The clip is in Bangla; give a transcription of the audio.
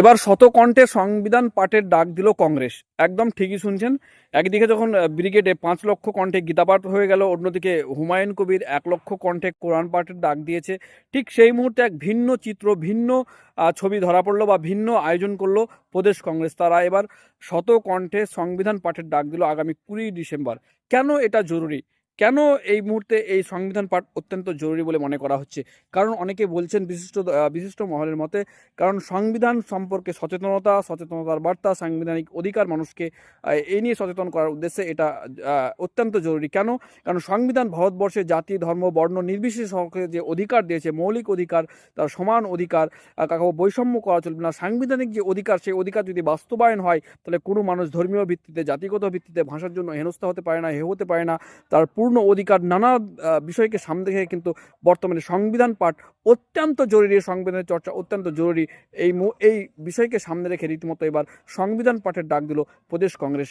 এবার শত কণ্ঠে সংবিধান পাঠের ডাক দিল কংগ্রেস। একদম ঠিকই শুনছেন। একদিকে যখন ব্রিগেডে পাঁচ লক্ষ কণ্ঠে গীতাপাঠ হয়ে গেল, অন্যদিকে হুমায়ুন কবির এক লক্ষ কণ্ঠে কোরআন পাঠের ডাক দিয়েছে। ঠিক সেই মুহূর্তে এক ভিন্ন চিত্র, ভিন্ন ছবি ধরা পড়ল বা ভিন্ন আয়োজন করল প্রদেশ কংগ্রেস। তারা এবার শতকণ্ঠে সংবিধান পাঠের ডাক দিল আগামী কুড়ি ডিসেম্বর। কেন এটা জরুরি? কেন এই মুহূর্তে এই সংবিধান পাঠ অত্যন্ত জরুরি বলে মনে করা হচ্ছে? কারণ অনেকে বলছেন বিশিষ্ট বিশিষ্ট মহলের মতে, কারণ সংবিধান সম্পর্কে সচেতনতা, সচেতনতার বার্তা সাংবিধানিক অধিকার মানুষকে এই নিয়ে সচেতন করার উদ্দেশ্যে এটা অত্যন্ত জরুরি। কেন? কারণ সংবিধান ভারতবর্ষে জাতি, ধর্ম, বর্ণ নির্বিশেষে যে অধিকার দিয়েছে, মৌলিক অধিকার, তার সমান অধিকার কাকাও বৈষম্য করা চলবে না। সাংবিধানিক যে অধিকার, সেই অধিকার যদি বাস্তবায়ন হয়, তাহলে কোনো মানুষ ধর্মীয় ভিত্তিতে, জাতিগত ভিত্তিতে ভাষার জন্য হেনস্থা হতে পারে না হে হতে পারে না। তার পূর্ণ অধিকার নানা বিষয়কে সামনে রেখে কিন্তু বর্তমানে সংবিধান পাঠ অত্যন্ত জরুরি সংবিধানের চর্চা অত্যন্ত জরুরি। এই এই বিষয়কে সামনে রেখে রীতিমতো এবার সংবিধান পাঠের ডাক দিল প্রদেশ কংগ্রেস।